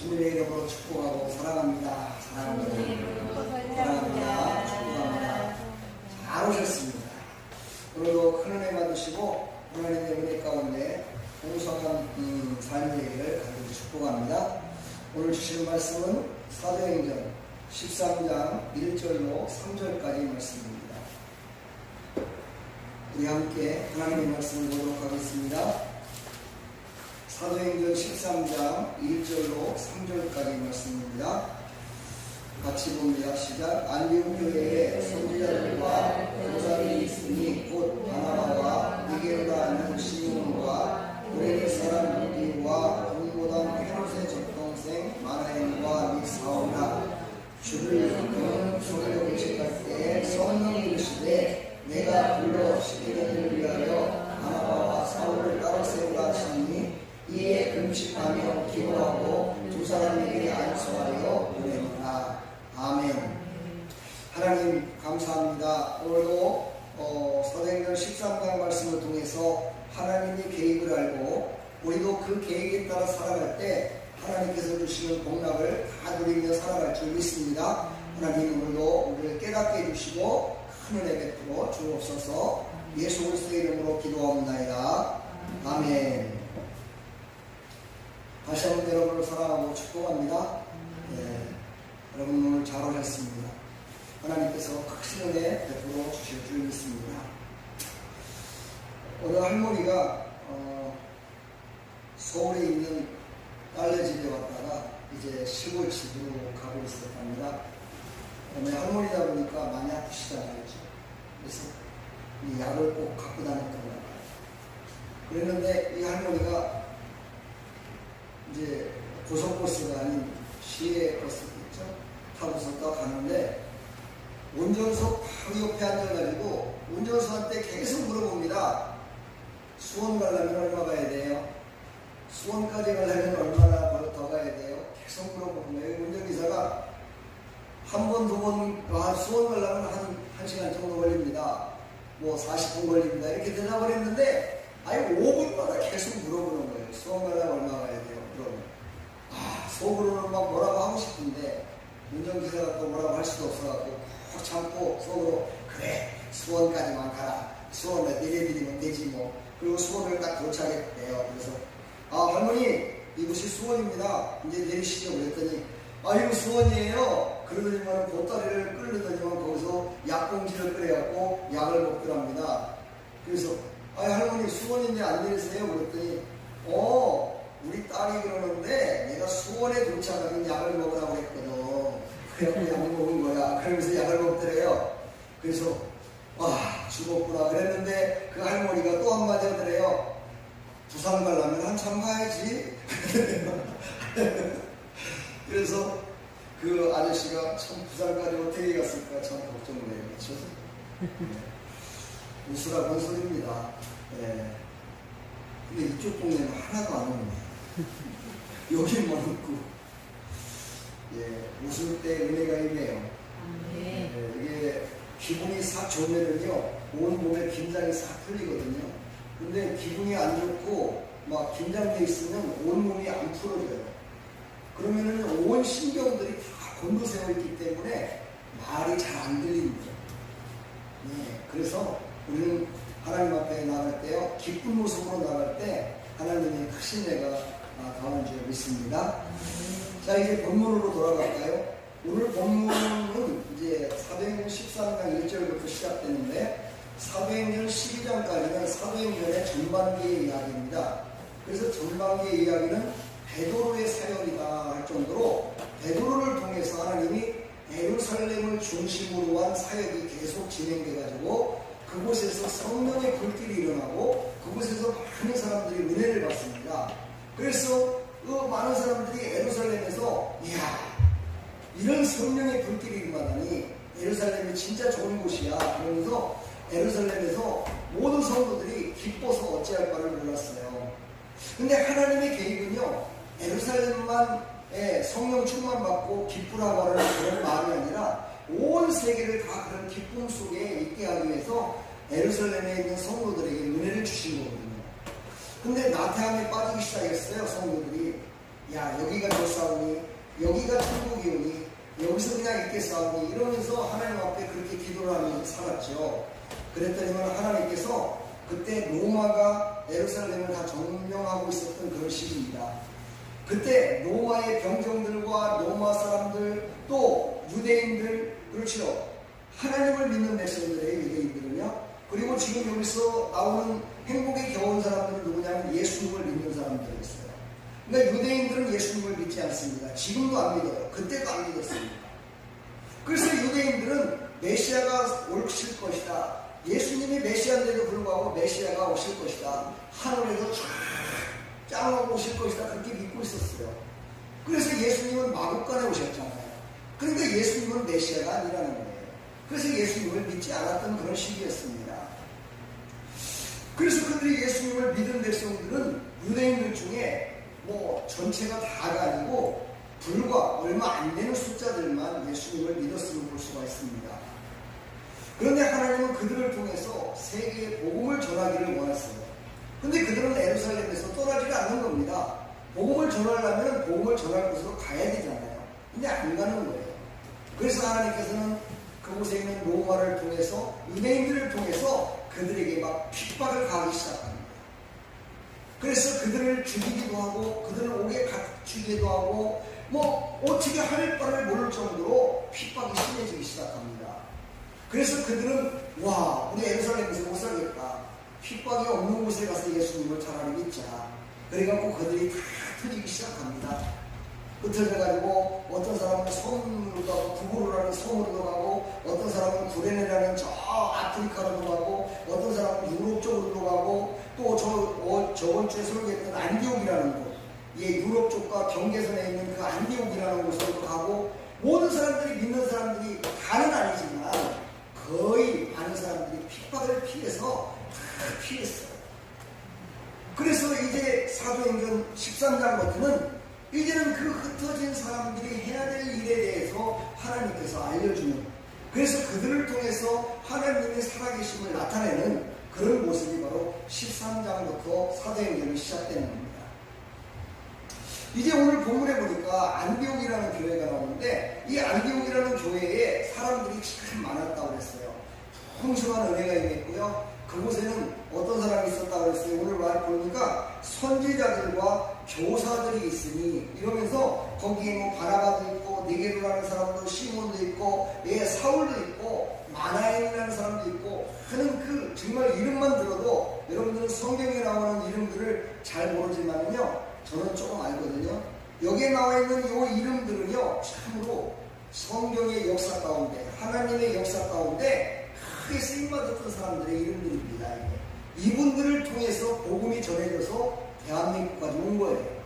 주님의 이름으로 축복하고 사랑합니다. 사랑합니다. 사랑합니다. 축복합니다. 잘 오셨습니다. 오늘도 큰 은혜 받으시고 하나님의 은혜 가운데 공성한 음, 삶의 얘기를 가지고 축복합니다. 오늘 주시는 말씀은 사도행전 13장 1절로 3절까지 말씀입니다. 우리 함께 하나님의 말씀을 보도록 하겠습니다. 사도행전 13장 1절로 3절까지 말씀입니다. 같이 봅니다. 시작. 안디옥 교회에 선지자들과 교사들이 있으니 곧 바나바와 니게르가 아는 시몬과 고레네 사람 루디와 동고당 헤롯의 적동생 마나엘과 미사오라 주를 이끄는 소리를 외치할 때 성령이 이르시되 내가 불러 시키는 일을 위하여 바나바와 사울을 따로 세우라 하시니 이에 금식하며 기도하고 두 사람에게 안수하여 보내니라 아멘 하나님 감사합니다 오늘도 어, 사도행전 13강 말씀을 통해서 하나님이 계획을 알고 우리도 그 계획에 따라 살아갈 때 하나님께서 주시는 복락을 다 누리며 살아갈 줄 믿습니다 하나님 오늘도 우리를 깨닫게 해주시고 큰 은혜 베풀어 주옵소서 예수 그리스도의 이름으로 기도합니다 아멘 다시 한번 여러분을 사랑하고 축복합니다. 예, 여러분 오늘 잘 오셨습니다. 하나님께서 크신 은혜 베풀어 주실 줄 믿습니다. 오늘 할머니가 어, 서울에 있는 딸네 집에 왔다가 이제 시골 집으로 가고 있었답니다. 그다음에 할머니다 보니까 많이 아프시잖아요. 그래서 이 약을 꼭 갖고 다녔던 것 같아요. 그랬는데 이 할머니가 이제 고속버스가 아닌 시외 버스 있죠? 타고서 딱 가는데 운전석 바로 옆에 앉아가지고 운전수한테 계속 물어봅니다. 수원 가려면 얼마 가야 돼요? 수원까지 가려면 얼마나 더 가야 돼요? 계속 거예요. 운전기사가 한 번, 두 번, 아, 수원 가려면 한, 한 시간 정도 걸립니다. 뭐 40분 걸립니다. 이렇게 대답을 했는데, 아니, 5분마다 계속 물어보는 거예요. 수원 가려면 얼마 가야 돼요? 그러면. 아, 속으로는 막 뭐라고 하고 싶은데, 운전기사가 또 뭐라고 할 수도 없어갖고, 꼭 참고 속으로, 그래, 수원까지만 가라. 수원에 내려드리면 되지 뭐. 그리고 수원을 딱 도착했대요. 그래서, 아, 할머니, 이곳이 수원입니다. 이제 내리시죠. 그랬더니, 아, 이거 수원이에요. 그러더니만 보따리를 끌르더니만 거기서 약봉지를 끓여갖고 약을 먹더랍니다. 그래서, 아, 할머니 수원인데 안 내리세요? 그랬더니, 어, 우리 딸이 그러는데 내가 수원에 도착하면 약을 먹으라고 했거든. 그래갖고 약을 먹은 거야. 그러면서 약을 먹더래요. 그래서, 와, 죽었구나. 그랬는데 그 할머니가 또 한마디 하더래요. 부산 가려면 한참 가야지. 그래서 그 아저씨가 참 부산까지 어떻게 갔을까 참 걱정을 해요. 그렇죠? 네. 웃으라고 소리입니다. 네. 근데 이쪽 동네는 하나도 안 오네. 여기만 웃고. 예, 웃을 때 은혜가 있네요. 예, 이게 기분이 싹 좋으면은요, 온 몸에 긴장이 싹 풀리거든요. 근데 기분이 안 좋고, 막 긴장돼 있으면 온 몸이 안 풀어져요. 그러면은 온 신경들이 다 곤두세워 있기 때문에 말이 잘 안 들립니다. 네, 그래서 우리는 하나님 앞에 나갈 때요, 기쁜 모습으로 나갈 때 하나님의 크신 내가 가는 줄 믿습니다. 자, 이제 본문으로 돌아갈까요? 오늘 본문은 이제 사도행전 13장 1절부터 시작되는데 사도행전 12장까지는 사도행전의 전반기의 이야기입니다. 그래서 전반기의 이야기는 베드로의 사역이다 할 정도로 베드로를 통해서 하나님이 예루살렘을 중심으로 한 사역이 계속 진행돼 가지고 그곳에서 성령의 불길이 일어나고 그곳에서 많은 사람들이 은혜를 받습니다. 그래서 그 많은 사람들이 에루살렘에서 이야 이런 성령의 불길이 임하다니 에루살렘이 진짜 좋은 곳이야 그러면서 에루살렘에서 모든 성도들이 기뻐서 어찌할 바를 몰랐어요. 근데 하나님의 계획은요 에루살렘만 예, 성령 충만 받고 기쁘라고 하는 그런 마음이 아니라 온 세계를 다 그런 기쁨 속에 있게 하기 위해서 에루살렘에 있는 성도들에게 은혜를 주신 거거든요. 근데 나태함에 빠지기 시작했어요, 성도들이. 야, 여기가 좋사오니, 여기가 천국이오니, 여기서 그냥 있겠사오니, 이러면서 하나님 앞에 그렇게 기도를 하면서 살았죠. 그랬더니만 하나님께서 그때 로마가 에루살렘을 다 점령하고 있었던 그런 시기입니다. 그때 로마의 병정들과 로마 사람들 또 유대인들 그렇죠 하나님을 믿는 백성들의 유대인들은요. 그리고 지금 여기서 나오는 행복에 겨운 사람들은 누구냐면 예수님을 믿는 사람들이었어요. 그러니까 유대인들은 예수님을 믿지 않습니다. 지금도 안 믿어요. 그때도 안 믿었습니다. 그래서 유대인들은 메시아가 오실 것이다. 예수님이 메시아인데도 불구하고 메시아가 오실 것이다. 하늘에서 쫙 짱하고 오실 것이다 그렇게 믿고 있었어요. 그래서 예수님은 마국간에 오셨잖아요. 그러니까 예수님은 메시아가 아니라는 거예요. 그래서 예수님을 믿지 않았던 그런 시기였습니다. 그래서 그들이 예수님을 믿은 백성들은 유대인들 중에 뭐 전체가 다가 아니고 불과 얼마 안 되는 숫자들만 예수님을 믿었음을 볼 수가 있습니다. 그런데 하나님은 그들을 통해서 세계에 복음을 전하기를 원했어요. 근데 그들은 에루살렘에서 떠나지를 않는 겁니다. 복음을 전하려면 복음을 전할 곳으로 가야 되잖아요. 근데 안 가는 거예요. 그래서 하나님께서는 그곳에 있는 로마를 통해서 유대인들을 통해서 그들에게 막 핍박을 가하기 시작합니다. 그래서 그들을 죽이기도 하고 그들을 옥에 갇히기도 하고 뭐 어떻게 할 바를 모를 정도로 핍박이 심해지기 시작합니다. 그래서 그들은 와 우리 에루살렘에서 못 살겠다. 핍박이 없는 곳에 가서 예수님을 차라리 믿자. 그래갖고 그들이 다 터지기 시작합니다. 흩어져가지고 어떤 사람은 섬으로 가고 구구르라는 섬으로 가고 어떤 사람은 구레네라는 저 아프리카로 가고 어떤 사람은 유럽 쪽으로 가고 또 저, 어, 저번 주에 설교했던 안디옥이라는 곳 예, 유럽 쪽과 경계선에 있는 그 안디옥이라는 곳으로 가고 모든 사람들이 믿는 사람들이 다는 아니지만 거의 많은 사람들이 핍박을 피해서 다 피했어요. 그래서 이제 사도행전 13장부터는 이제는 그 흩어진 사람들이 해야 될 일에 대해서 하나님께서 알려주는 그래서 그들을 통해서 하나님의 살아계심을 나타내는 그런 모습이 바로 13장부터 사도행전이 시작되는 겁니다. 이제 오늘 본문에 보니까 안디옥이라는 교회가 나오는데 이 안디옥이라는 교회에 사람들이 참 많았다고 그랬어요. 풍성한 은혜가 임했고요. 그곳에는 어떤 사람이 있었다고 그랬어요. 오늘 말 보니까 선지자들과 교사들이 있으니 이러면서 거기에 뭐 바나바도 있고 니게루라는 사람도 시몬도 있고 예 사울도 있고 마나엘이라는 사람도 있고 하는 그 정말 이름만 들어도 여러분들은 성경에 나오는 이름들을 잘 모르지만요 저는 조금 알거든요. 여기에 나와 있는 이 이름들은요 참으로 성경의 역사 가운데 하나님의 역사 가운데 크게 쓰임받았던 사람들의 이름들입니다. 이분들을 통해서 복음이 전해져서 대한민국까지 온 거예요.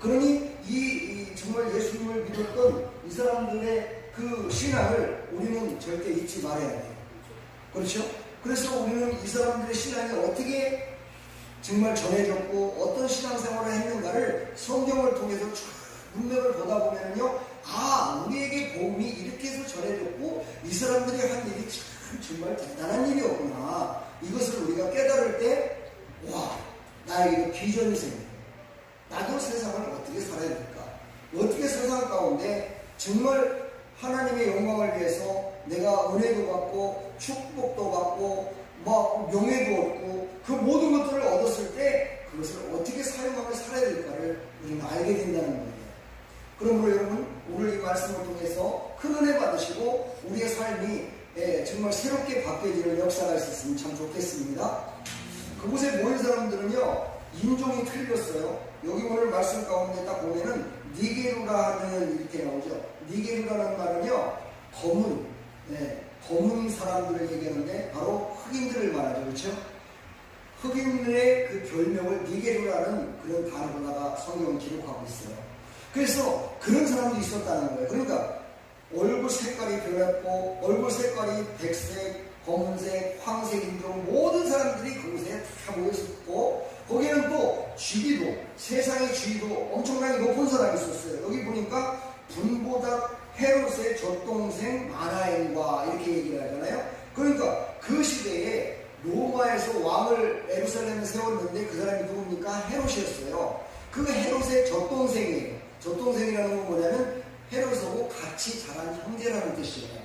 그러니 이, 이 정말 예수님을 믿었던 이 사람들의 그 신앙을 우리는 절대 잊지 말아야 돼요. 그렇죠? 그래서 우리는 이 사람들의 신앙이 어떻게 정말 전해졌고 어떤 신앙생활을 했는가를 성경을 통해서 쭉 문맥을 보다 보면요, 아 우리에게 복음이 이렇게 해서 전해졌고 이 사람들이 한 일이 참 정말 대단한 일이었구나. 이것을 우리가 깨달을 때, 와 나에게도 비전이 생겨요. 나도 세상을 어떻게 살아야 될까? 어떻게 세상 가운데 정말 하나님의 영광을 위해서 내가 은혜도 받고 축복도 받고 막 명예도 얻고 그 모든 것들을 얻었을 때 그것을 어떻게 사용하며 살아야 될까를 우리는 알게 된다는 거예요. 그러므로 여러분 오늘 이 말씀을 통해서 큰 은혜 받으시고 우리의 삶이 예, 정말 새롭게 바뀌어지는 역사가 있었으면 참 좋겠습니다. 그곳에 모인 사람들은요 인종이 틀렸어요. 여기 오늘 말씀 가운데 딱 보면은 니게루라 하는 이렇게 나오죠. 니게루라는 말은요 검은 네, 검은 사람들을 얘기하는데 바로 흑인들을 말하죠. 그렇죠? 흑인들의 그 별명을 니게르라는 그런 단어로다가 성경은 기록하고 있어요. 그래서 그런 사람도 있었다는 거예요. 그러니까 얼굴 색깔이 변했고 얼굴 색깔이 백색, 검은색, 황색인종 모든 사람들이 그곳에 다 모였었고 거기는 또 주기도 세상의 주기도 엄청나게 높은 사람이 있었어요. 여기 보니까 분보다 헤롯의 젖동생 마나엘과 이렇게 얘기를 하잖아요. 그러니까 그 시대에 로마에서 왕을 에루살렘에 세웠는데 그 사람이 누굽니까? 헤롯이었어요. 그 헤롯의 젖동생이에요. 젖동생이라는 건 뭐냐면 헤롯하고 같이 자란 형제라는 뜻이에요.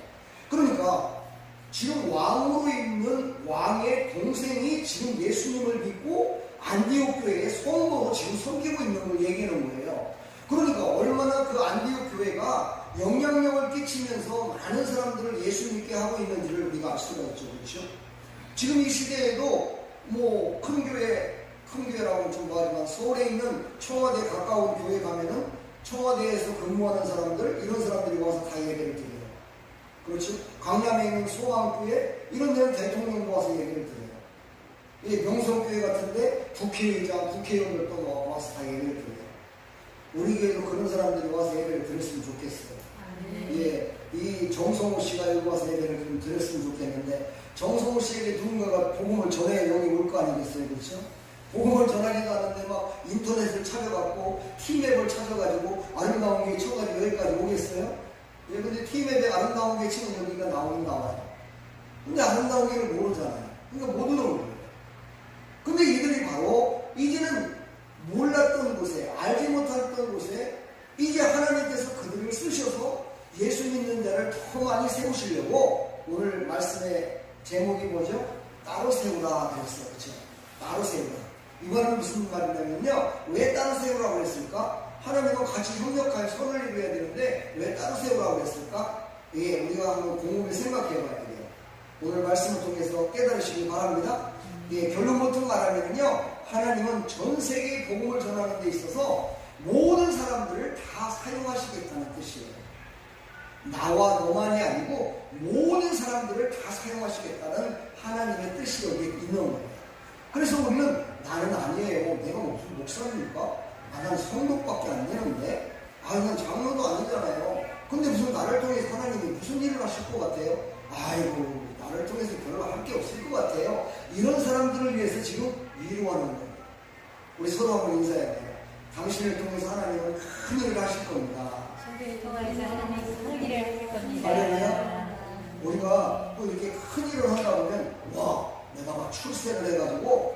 그러니까 지금 왕으로 있는 왕의 동생이 지금 예수님을 믿고 안디옥 교회의 성도로 지금 섬기고 있는 걸 얘기하는 거예요. 그러니까 얼마나 그 안디옥 교회가 영향력을 끼치면서 많은 사람들을 예수 믿게 하고 있는지를 우리가 알 수가 있죠. 그렇죠? 지금 이 시대에도 뭐 큰 교회, 큰 교회라고는 좀 뭐하지만 서울에 있는 청와대 가까운 교회 가면은 청와대에서 근무하는 사람들, 이런 사람들이 와서 다 예배를 드려요. 그렇죠? 강남에 있는 소방교회, 이런 데는 대통령도 와서 예배를 드려요. 이 명성교회 같은데 국회의장, 국회의원들도 와서 다 예배를 드려요. 우리 교회도 그런 사람들이 와서 예배를 드렸으면 좋겠어요. 예, 이 정성호 씨가 여기 와서 예배를 좀 드렸으면 좋겠는데 정성호 씨에게 누군가가 복음을 전해 여기 올 거 아니겠어요, 그렇죠? 복음을 전하지도 않는데 막 인터넷을 찾아갖고 티맵을 찾아가지고 아름다운 게 쳐가지고 여기까지 오겠어요? 예, 근데 티맵에 아름다운 게 치면 여기가 나오긴 나와요. 근데 아름다운 게를 모르잖아요. 그러니까 못 오는 거예요. 근데 이들이 바로 이제는 몰랐던 곳에 알지 못했던 곳에 이제 하나님께서 그들을 쓰셔서 예수 믿는 자를 더 많이 세우시려고 오늘 말씀의 제목이 뭐죠? 따로 세우라 그랬어요. 그렇죠? 따로 세우라. 이거는 무슨 말이냐면요. 왜 따로 세우라고 그랬을까? 하나님과 같이 협력하여 선을 이루어야 되는데 왜 따로 세우라고 그랬을까? 예, 우리가 한번 곰곰이 생각해 봐야 돼요. 오늘 말씀을 통해서 깨달으시기 바랍니다. 예, 결론부터 말하면요. 하나님은 전 세계에 복음을 전하는 데 있어서 모든 사람들을 다 사용하시겠다는 뜻이에요. 나와 너만이 아니고 모든 사람들을 다 사용하시겠다는 하나님의 뜻이 여기에 있는 거예요. 그래서 우리는 나는 아니에요. 내가 무슨 목사입니까? 아, 난 성도밖에 안 되는데? 아, 난 장로도 아니잖아요. 근데 무슨 나를 통해서 하나님이 무슨 일을 하실 것 같아요? 아이고, 나를 통해서 별로 할 게 없을 것 같아요. 이런 사람들을 위해서 지금 위로하는 거예요. 우리 서로 한번 인사해야 돼요. 당신을 통해서 하나님은 큰 일을 하실 겁니다. 선교를 통해서 하나님이 큰 일을 하실 겁니다. 할렐루야. 우리가 또 이렇게 큰 일을 한다 보면 와 내가 막 출세를 해가지고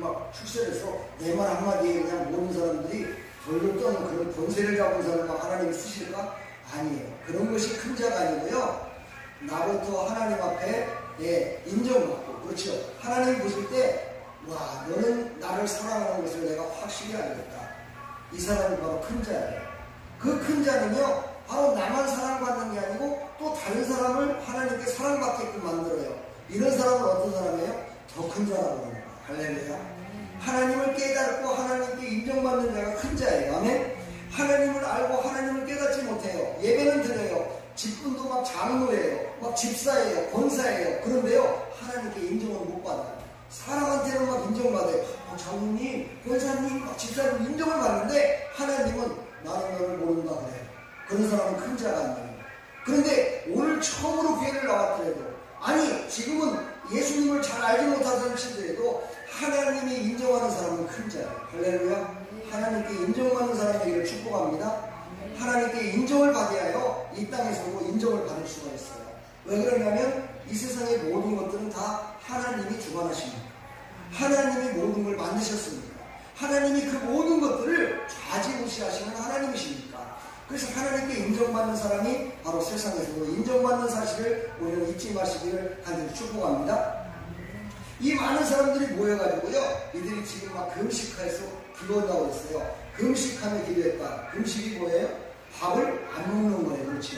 막 출세를 해서 내 말 한마디에 그냥 모든 사람들이 돌돌 떠는 그런 권세를 잡은 사람을 막 하나님이 쓰실까? 아니에요. 그런 것이 큰 자가 아니고요. 나부터 하나님 앞에 예, 인정받고 그렇죠. 하나님 보실 때 와 너는 나를 사랑하는 것을 내가 확실히 알겠다. 이 사람이 바로 큰 자예요. 그 큰 자는요, 바로 나만 사랑받는 게 아니고 또 다른 사람을 하나님께 사랑받게끔 만들어요. 이런 사람은 어떤 사람이에요? 더큰 자라고 합니다. 할렐루야. 하나님을 깨닫고 하나님께 인정받는 자가 큰 자예요. 아멘. 하나님을 알고 하나님을 깨닫지 못해요. 예배는 드려요. 직분도 막 장로예요. 막 집사예요. 권사예요. 그런데요, 하나님께 인정을 못 받아요. 사람한테는 막 인정받아요. 어, 장로님, 권사님, 막 집사님 인정을 받는데 하나님은 나는 너를 모른다 그래요. 그런 사람은 큰 자가 아니에요. 그런데 오늘 처음으로 교회를 나왔더라도 아니 지금은 예수님을 잘 알지 못하던 시대에도 하나님이 인정하는 사람은 큰 자예요. 할렐루야. 하나님께 인정받는 사람에게 축복합니다. 하나님께 인정을 받아야 하여 이 땅에서도 인정을 받을 수가 있어요. 왜 그러냐면 이 세상의 모든 것들은 다 하나님이 주관하십니다. 하나님이 모든 걸 만드셨습니다. 하나님이 그 모든 것들을 좌지우지하시는 하나님이십니까? 그래서 하나님께 인정받는 사람이 바로 세상에서도 인정받는 사실을 우리는 잊지 마시기를 간절히 축복합니다. 이 많은 사람들이 모여가지고요, 이들이 지금 막 금식해서 기도한다고 했어요. 금식하며 기도했다. 금식이 뭐예요? 밥을 안 먹는 거예요. 그렇죠?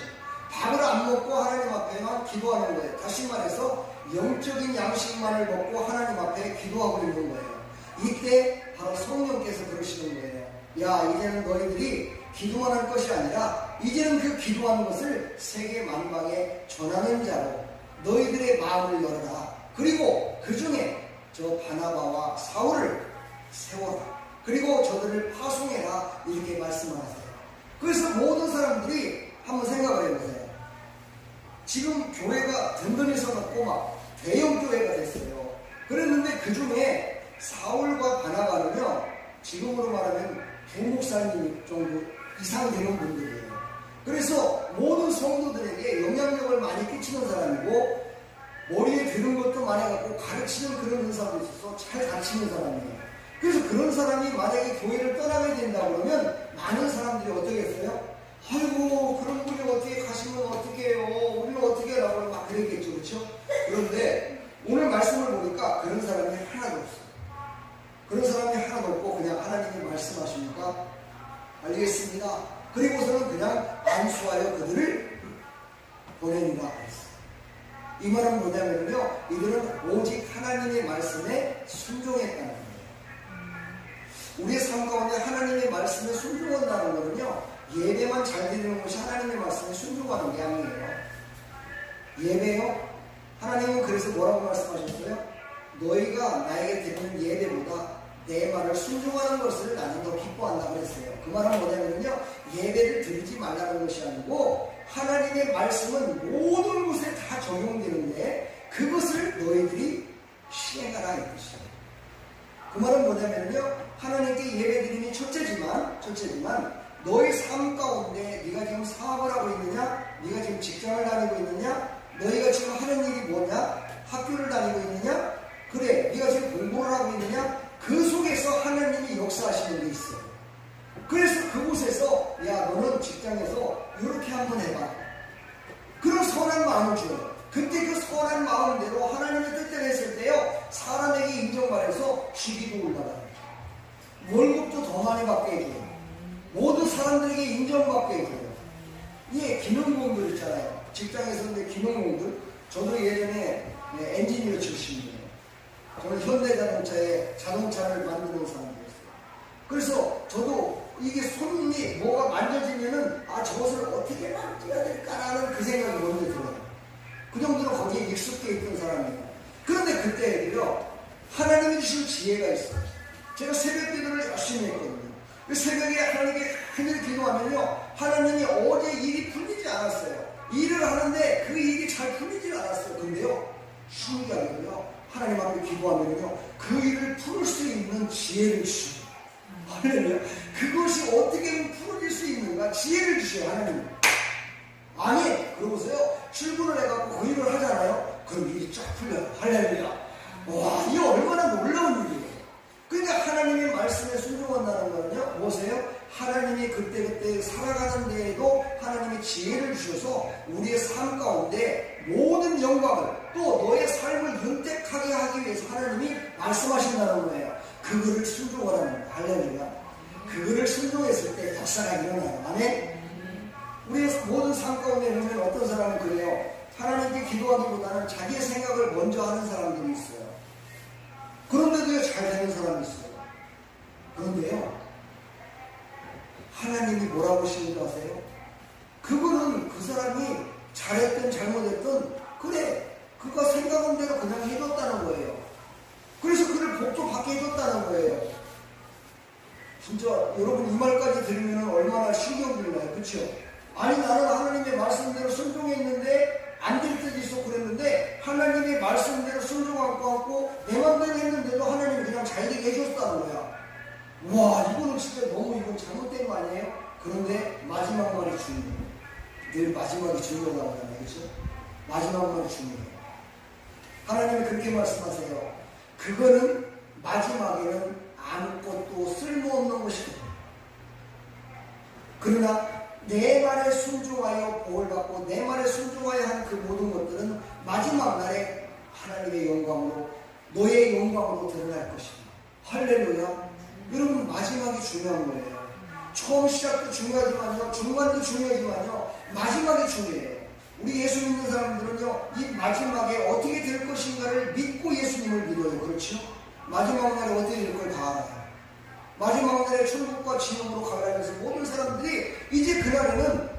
밥을 안 먹고 하나님 앞에만 기도하는 거예요. 다시 말해서 영적인 양식만을 먹고 하나님 앞에 기도하고 있는 거예요. 이때 바로 성령께서 그러시는 거예요. 야, 이제는 너희들이 기도만 할 것이 아니라 이제는 그 기도하는 것을 세계 만방에 전하는 자로 너희들의 마음을 열어라. 그리고 그 중에 저 바나바와 사울을 세워라. 그리고 저들을 파송해라. 이렇게 말씀하세요. 그래서 모든 사람들이 한번 생각을 해보세요. 지금 교회가 든든히 서갖고 막 대형 교회가 됐어요. 그랬는데 그 중에 사울과 바나바는요, 지금으로 말하면 부목사님 정도 이상 되는 분들이에요. 그래서 모든 성도들에게 영향력을 많이 끼치는 사람이고, 머리에 드는 것도 많아갖고 가르치는 그런 은사도 있어서 잘 가르치는 사람이에요. 그래서 그런 사람이 만약에 교회를 떠나게 된다 그러면 많은 사람들이 어떻게 했어요? 아이고 그런 분이 어떻게 가시면 어떻게 해요? 우리는 어떻게 하라고 막 그랬겠죠 그렇죠? 그런데 오늘 말씀을 보니까 그런 사람이 하나도 없어요. 그런 사람이 하나도 없고 그냥 하나님이 말씀하시니까 알겠습니다. 그리고서는 그냥 안수하여 그들을 보내니라 그랬어요. 이 말은 뭐냐면요. 이들은 오직 하나님의 말씀에 순종했다는 거예요. 우리의 삶 가운데 하나님의 말씀에 순종한다는 거는요. 예배만 잘 드리는 것이 하나님의 말씀에 순종하는 게 아니에요. 예배요? 하나님은 그래서 뭐라고 말씀하셨어요? 너희가 나에게 드리는 예배보다 내 말을 순종하는 것을 나는 더 기뻐한다 그랬어요. 그 말은 뭐냐면요. 예배를 드리지 말라는 것이 아니고 하나님의 말씀은 모든 곳에 다 적용되는데 그것을 너희들이 시행하라 이 뜻이에요. 그 말은 뭐냐면요. 하나님께 예배드림이 첫째지만 첫째지만 너의 삶 가운데 네가 지금 사업을 하고 있느냐, 네가 지금 직장을 다니고 있느냐, 너희가 지금 하는 일이 뭐냐, 학교를 다니고 있느냐, 그래, 네가 지금 공부를 하고 있느냐, 그 속에서 하나님이 역사하시는 게 있어요. 그래서 그곳에서 야 너는 직장에서 한번 해봐. 그런 선한 마음을 줘요. 그때 그 선한 마음대로 하나님의 뜻대로 했을 때요 사람에게 인정받아서 시기도 올라가요. 월급도 더 많이 받게 해줘요. 모든 사람들에게 인정받게 해줘요. 예, 기능공들 있잖아요. 직장에서 근데 기능공들 저도 예전에 네, 엔지니어 출신이에요. 저는 현대자동차에 자동차를 만드는 사람이었어요. 그래서 저도 이게 손이 뭐가 만져지면은 아 저것을 어떻게 만져야 될까라는 그 생각이 먼저 들어요. 그 정도로 거기에 익숙해 있던 사람이에요. 그런데 그때에도요 하나님이 주신 지혜가 있어요. 제가 새벽 기도를 열심히 했거든요. 그 새벽에 하나님께 큰일 기도하면요 하나님이 어제 일이 풀리지 않았어요. 일을 하는데 그 일이 잘 풀리지 않았어요. 근데요 신기하게요 하나님 앞에 기도하면요 그 일을 풀을 수 있는 지혜를 주셔요. 할렐루야. 그것이 어떻게 풀어질 수 있는가? 지혜를 주셔요, 하나님. 아니, 그러고서요, 출근을 해갖고 그 일을 하잖아요? 그럼 일이 쫙 풀려요. 할렐루야. 와, 이게 얼마나 놀라운 일이에요. 그러니까 하나님의 말씀에 순종한다는 거는요, 보세요. 하나님이 그때그때 살아가는 데에도 하나님의 지혜를 주셔서 우리의 삶 가운데 모든 영광을 또 너의 삶을 윤택하게 하기 위해서 하나님이 말씀하신다는 거예요. 그거를 순종하라는. 할렐루야. 그거를 순종했을 때 역사가 일어나요. 아멘? 우리의 모든 삶 가운데 보면 어떤 사람은 그래요. 하나님께 기도하기보다는 자기의 생각을 먼저 하는 사람들이 있어요. 그런데도요, 잘 되는 사람이 있어요. 그런데요, 하나님이 뭐라고 하시는 줄 아세요? 그거는 그 사람이 잘했든 잘못했든, 그래, 그가 생각한 대로 그냥 해줬다는 거예요. 그래서 그를 복도 받게 해줬다는 거예요. 진짜 여러분 이 말까지 들으면 얼마나 신경이 나요. 그렇죠? 아니 나는 하나님의 말씀대로 순종했는데 안 될 때도 있어 그랬는데 하나님의 말씀대로 순종하고 하고 내 맘대로 했는데도 하나님이 그냥 잘 되게 해줬다는 거야. 와 이거는 진짜 너무 이건 잘못된 거 아니에요? 그런데 마지막 말이 중요해요. 늘 마지막이 하잖아요. 그렇죠? 마지막 말이 중요해요. 하나님이 그렇게 말씀하세요. 그거는 마지막에는 아무것도 쓸모없는 것이다. 그러나 내 말에 순종하여 복을 받고 내 말에 순종하여 한 그 모든 것들은 마지막 날에 하나님의 영광으로 너의 영광으로 드러날 것이다. 할렐루야. 여러분 마지막이 중요한 거예요. 처음 시작도 중요하지만요. 중간도 중요하지만요. 마지막이 중요해요. 우리 예수 믿는 사람들은요. 이 마지막에 어떻게 될 것인가를 믿고 예수님을 믿어요. 그렇죠? 마지막 날에 어떻게 될 걸 다 알아요. 마지막 날에 천국과 지옥으로 가려면서 모든 사람들이 이제 그날에는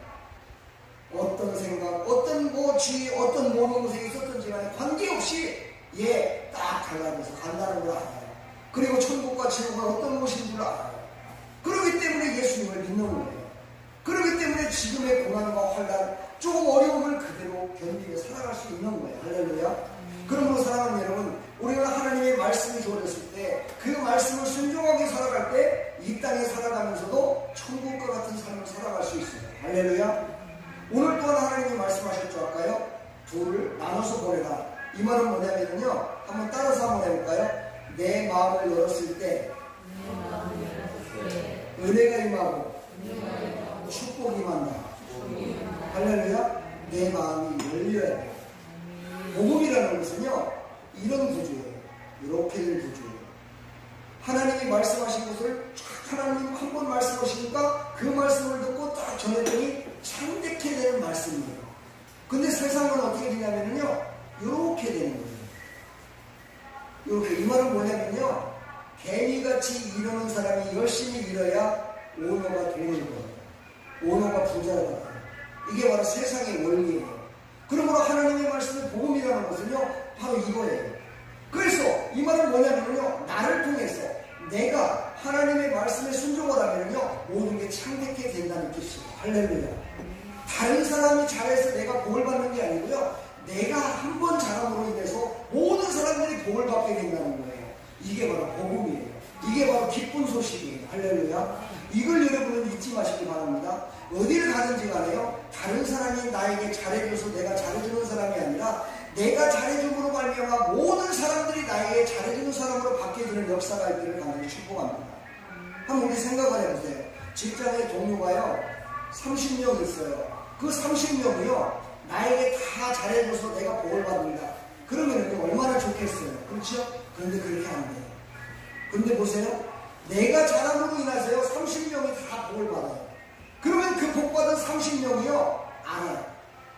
어떤 생각, 어떤 뭐 지, 어떤 것에 있었던지 간에 관계없이 예, 딱 갈라져서 간다는 걸 알아요. 그리고 천국과 지옥은 어떤 곳인 줄 알아요. 그렇기 때문에 예수님을 믿는 거예요. 그렇기 때문에 지금의 고난과 환란, 조금 어려움을 그대로 견디며 살아갈 수 있는 거예요. 할렐루야. 그러므로 사랑하는 여러분, 우리가 하나님의 말씀이 주어졌을 때, 그 말씀을 순종하게 살아갈 때, 이 땅에 살아가면서도 천국과 같은 삶을 살아갈 수 있어요. 할렐루야. 오늘 또한 하나님이 말씀하실 줄 알까요? 둘을 나눠서 보내라. 이 말은 뭐냐면요. 한번 따라서 한번 해볼까요? 내 마음을 열었을 때, 은혜가 임하고, 축복이 만나. 할렐루야. 내 마음이 열려야 돼. 복음이라는 것은요, 이런 구조예요. 이렇게 된 구조예요. 하나님이 말씀하신 것을 쫙 하나님 한 번 말씀하시니까 그 말씀을 듣고 딱 전했더니 참되게 되는 말씀이에요. 근데 세상은 어떻게 되냐면요, 이렇게 되는 거예요. 이렇게 이 말은 뭐냐면요, 개미같이 이루는 사람이 열심히 일어야 오너가 돈을 벌어요. 오너가 부자가 돼요. 이게 바로 세상의 원리예요. 그러므로 하나님의 말씀의 복음이라는 것은요, 바로 이거예요. 그래서 이 말은 뭐냐면요, 나를 통해서 내가 하나님의 말씀에 순종을 하면요, 모든 게 창백해 된다는 뜻이에요. 할렐루야. 다른 사람이 잘해서 내가 복을 받는 게 아니고요, 내가 한 번 잘함으로 인해서 모든 사람들이 복을 받게 된다는 거예요. 이게 바로 복음이에요. 이게 바로 기쁜 소식이에요. 할렐루야. 이걸 여러분은 잊지 마시기 바랍니다. 어디를 가든지 간에요. 다른 사람이 나에게 잘해줘서 내가 잘해주는 사람이 아니라 내가 잘해줌으로 말미암아 모든 사람들이 나에게 잘해주는 사람으로 바뀌어지는 역사가 있기를 간절히 축복합니다. 한번 우리 생각을 해보세요. 직장의 동료가요, 30명 있어요. 그 30명이요, 나에게 다 잘해줘서 내가 복을 받는다. 그러면 얼마나 좋겠어요. 그렇죠? 그런데 그렇게 안 돼요. 근데 보세요. 내가 잘함으로 인해서요, 30명이 다 복을 받아요. 그러면 그 복 받은 30명이요, 알아요.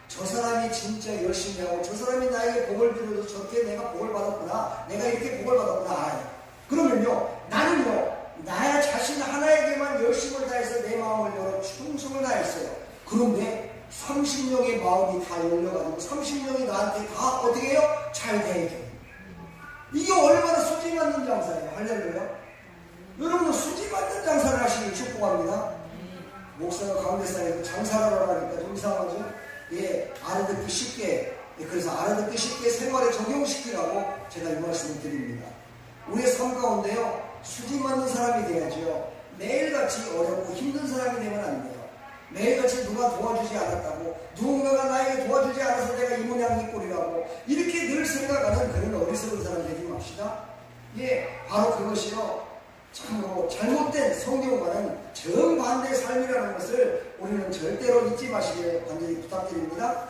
저 사람이 진짜 열심히 하고, 저 사람이 나에게 복을 빌어도 저렇게 내가 복을 받았구나. 내가 이렇게 복을 받았구나. 그러면요, 나는요, 나야 자신 하나에게만 열심을 다해서 내 마음을 열어 충성을 다했어요. 그런데 30명의 마음이 다 열려가지고 30명이 나한테 다 어떻게 해요? 잘 대해줘요. 이게 얼마나 수지 맞는 장사예요. 할렐루야. 여러분 수지 맞는 장사를 하시길 축복합니다. 목사가 가운데산에서 장사를 하라니까 좀 이상하죠? 예, 알아듣기 쉽게 예, 그래서 알아듣기 쉽게 생활에 적용시키라고 제가 이 말씀을 드립니다. 우리의 삶 가운데요 수지 맞는 사람이 돼야죠. 매일같이 어렵고 힘든 사람이 되면 안 돼요. 매일같이 누가 도와주지 않았다고 누군가가 나에게 도와주지 않아서 내가 이 모양 이 꼴이라고 이렇게 늘 생각하는 그런 어리석은 사람 되지 맙시다. 예, 바로 그것이요. 참으로 잘못된 성경과는 정반대의 삶이라는 것을 우리는 절대로 잊지 마시길 간절히 부탁드립니다.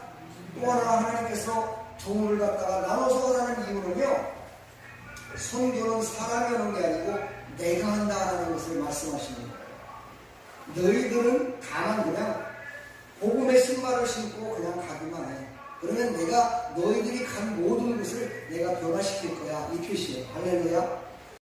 또 하나 하나님께서 종을 갖다가 나눠서 하는 이유는요. 성교는 사람이 하는 게 아니고 내가 한다라는 것을 거예요. 너희들은 다만 그냥 복음의 신발을 신고 그냥 가기만 해. 그러면 내가 너희들이 간 모든 것을 내가 변화시킬 거야. 이 뜻이에요. 할렐루야.